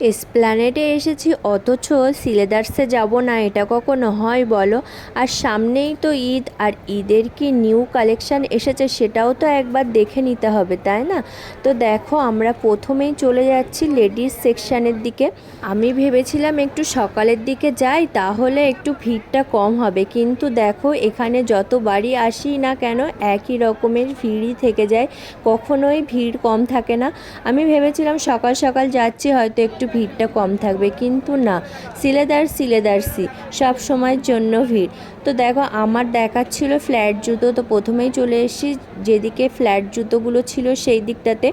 এসপ্ল্যানেডে এসেছি, অথচ সিলেদার্সে যাব না, এটা কখনো হয় বলো? আর সামনেই তো ঈদ, আর ঈদের কি নিউ কালেকশান এসেছে সেটাও তো একবার দেখে নিতে হবে, তাই না? তো দেখো, আমরা প্রথমেই চলে যাচ্ছি লেডিস সেকশানের দিকে। আমি ভেবেছিলাম একটু সকালের দিকে যাই, তাহলে একটু ভিড়টা কম হবে। কিন্তু দেখো, এখানে যত বাড়ি আসি না কেন, একই রকমের ভিড়ই থেকে যায়। কখনোই ভিড় কম থাকে না। আমি ভেবেছিলাম সকাল সকাল যাচ্ছি, হয়তো একটু ভিড়টা কম থাকবে, কিন্তু না। সিলেদার সিলেদারসি সব সময়ের জন্য ভিড়। তো দেখো, আমার দেখাচ্ছিল ফ্ল্যাট জুতো, তো প্রথমেই চলে এসেছি। যেদিকে ফ্ল্যাট জুতোগুলো ছিল সেই দিকটাতে।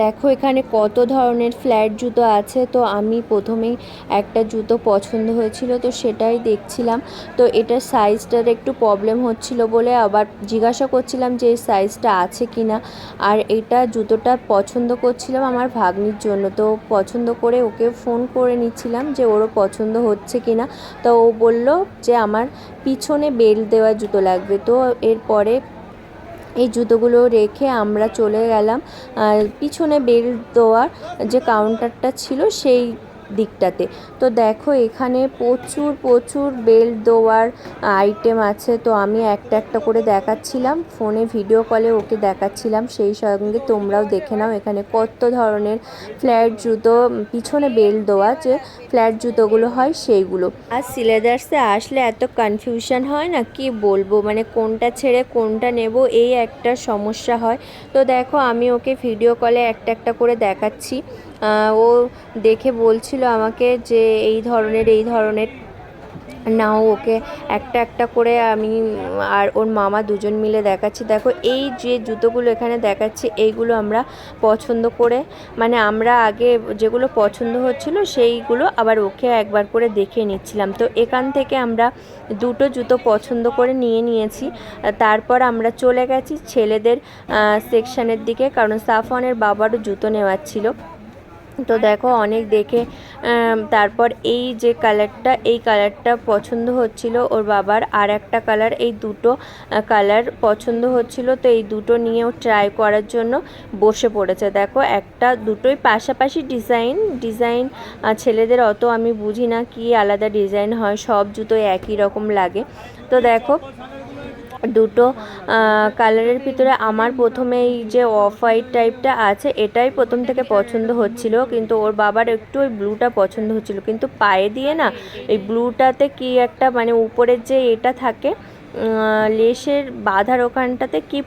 দেখো, এখানে কত ধরনের ফ্ল্যাট জুতো আছে। তো আমি প্রথমেই একটা জুতো পছন্দ হয়েছিল, তো সেটাই দেখছিলাম। তো এটার সাইজটার একটু প্রবলেম হচ্ছিল বলে আবার জিজ্ঞাসা করছিলাম যে এই সাইজটা আছে কি না আর এটা জুতোটা পছন্দ করছিলাম আমার ভাগ্নির জন্য। তো পছন্দ করে ওকে ফোন করে নিচ্ছিলাম যে ওরও পছন্দ হচ্ছে কি না তো ও বলল যে আমার পিছনে বেল্ট দেওয়া জুতো লাগবে। তো এরপরে এই জুতোগুলো রেখে আমরা চলে গেলাম। পিছনে বেল্ট দেওয়ার যে কাউন্টারটা ছিল সেই দিকটাতে। তো দেখো, এখানে প্রচুর প্রচুর বেল্ট দেওয়ার আইটেম আছে। তো আমি একটা একটা করে দেখাচ্ছিলাম। ফোনে ভিডিও কলে ওকে দেখাচ্ছিলাম। সেই সঙ্গে তোমরাও দেখে নাও এখানে কত ধরনের ফ্ল্যাট জুতো, পিছনে বেল্ট দেওয়া যে ফ্ল্যাট জুতোগুলো হয় সেইগুলো। আর সিলেদার্সে আসলে এত কনফিউশন হয় না? কি বলব? মানে কোনটা ছেড়ে কোনটা নেব? এই একটা সমস্যা হয়। তো দেখো, আমি ওকে ভিডিও কলে একটা একটা করে দেখাচ্ছি। ও দেখে বলছিল আমাকে যে এই ধরনের এই ধরনের, নাও ওকে একটা একটা করে আমি আর ওর মামা দুজন মিলে দেখাচ্ছি। দেখো, এই যে জুতোগুলো এখানে দেখাচ্ছি, এইগুলো আমরা পছন্দ করে মানে আমরা আগে যেগুলো পছন্দ হচ্ছিল সেইগুলো আবার ওকে একবার করে দেখে নিচ্ছিলাম। তো এখান থেকে আমরা দুটো জুতো পছন্দ করে নিয়ে নিয়েছি। তারপর আমরা চলে গেছি ছেলেদের সেকশানের দিকে, কারণ সাফনের বাবারও জুতো নেওয়ার ছিল। তো দেখো, অনেক দেখে তারপর এই যে কালারটা এই কালারটা পছন্দ হচ্ছিল ওর বাবার। আর একটা কালার এই দুটো কালার পছন্দ হচ্ছিল। তো এই দুটো নিয়েও ট্রাই করার জন্য বসে পড়েছে। দেখো, একটা দুটোই পাশাপাশি ডিজাইন ডিজাইন ছেলেদের অত আমি বুঝি না কি আলাদা ডিজাইন হয়, সব জুতোই একই রকম লাগে। তো দেখো দুটো কালারের ভিতরে আমার প্রথমে এই যে অফ হোয়াইট টাইপটা আছে, এটাই প্রথম থেকে পছন্দ হচ্ছিল, কিন্তু ওর বাবার একটু ওই ব্লুটা পছন্দ হচ্ছিল। কিন্তু পায়ে দিয়ে না, এই ব্লুটাতে কি একটা মানে উপরের যে এটা থাকে লেসের বাঁধার ওখানটাতে কি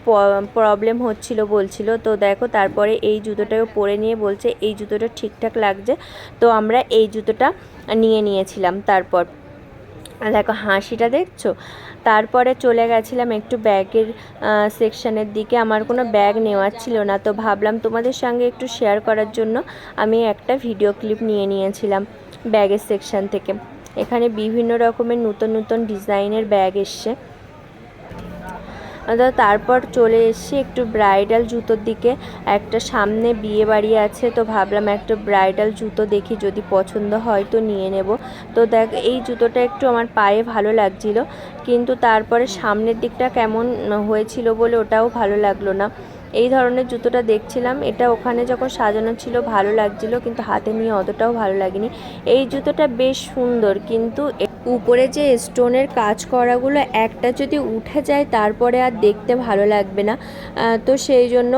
প্রবলেম হচ্ছিল বলছিল। তো দেখো, তারপরে এই জুতোটাও পরে নিয়ে বলছে, এই জুতোটা ঠিকঠাক লাগছে। তো আমরা এই জুতোটা নিয়ে নিয়েছিলাম তারপর। দেখো হাসিটা দেখছ? তারপরে চলে গেছিলাম একটু ব্যাগের সেকশানের দিকে। আমার কোনো ব্যাগ নেওয়ার ছিল না, তো ভাবলাম তোমাদের সঙ্গে একটু শেয়ার করার জন্য আমি একটা ভিডিও ক্লিপ নিয়ে নিয়েছিলাম ব্যাগের সেকশান থেকে। এখানে বিভিন্ন রকমের নতুন নতুন ডিজাইনের ব্যাগ এসছে। তারপর চলে এসেছি একটু ব্রাইডাল জুতোর দিকে। একটা সামনে বিয়ে বাড়ি আছে, তো ভাবলাম একটা ব্রাইডাল জুতো দেখি, যদি পছন্দ হয় তো নিয়ে নেব। তো দেখ, এই জুতোটা একটু আমার পায়ে ভালো লাগছিল, কিন্তু তারপরে সামনের দিকটা কেমন হয়েছিল বলে ওটাও ভালো লাগল না। এই ধরনের জুতোটা দেখছিলাম, এটা ওখানে যখন সাজানো ছিল ভালো লাগছিল, কিন্তু হাতে নিয়ে অতটাও ভালো লাগেনি। এই জুতোটা বেশ সুন্দর, কিন্তু উপরে যে স্টোনের কাজ করাগুলো একটা যদি উঠে যায়, তারপরে আর দেখতে ভালো লাগবে না। তো সেই জন্য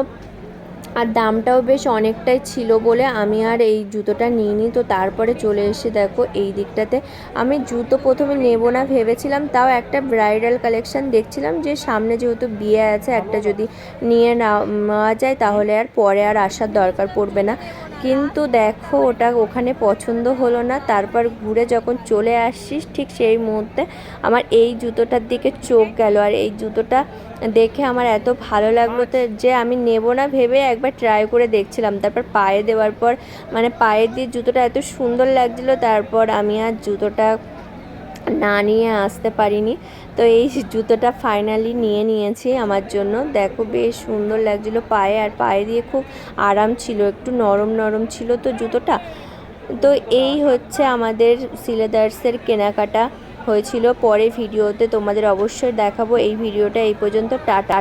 আর দামটাও বেশ অনেকটাই ছিল বলে আমি আর এই জুতোটা নিইনি। তো তারপরে চলে এসে দেখো এই দিকটাতে আমি জুতো প্রথমে নেব না ভেবেছিলাম, তাও একটা ব্রাইডাল কালেকশান দেখছিলাম যে সামনে যেহেতু বিয়ে আছে, একটা যদি নিয়ে নেওয়া যায় তাহলে আর পরে আর আসার দরকার পড়বে না। কিন্তু দেখো ওটা ওখানে পছন্দ হলো না, তারপর ঘুরে যখন চলে আসছিস ঠিক সেই মুহূর্তে আমার এই জুতোটার দিকে চোখ গেল। আর এই জুতোটা দেখে আমার এত ভালো লাগল যে আমি নেব না ভেবে একবার ট্রাই করে দেখছিলাম। তারপর পায়ে দেওয়ার পর মানে পায়ে দিয়ে জুতোটা এত সুন্দর লাগছিল, তারপর আমি আর জুতোটা না নিয়ে আসতে পারিনি। তো এই জুতোটা ফাইনালি নিয়ে নিয়েছি আমার জন্য। দেখো বেশ সুন্দর লাগছিল পায়ে, আর পায়ে দিয়ে খুব আরাম ছিল, একটু নরম নরম ছিল তো জুতোটা। তো এই হচ্ছে আমাদের সিলেদার্সের কেনাকাটা হয়েছিল। পরে ভিডিওতে তোমাদের অবশ্যই দেখাবো। এই ভিডিওটা এই পর্যন্ত, টাটা।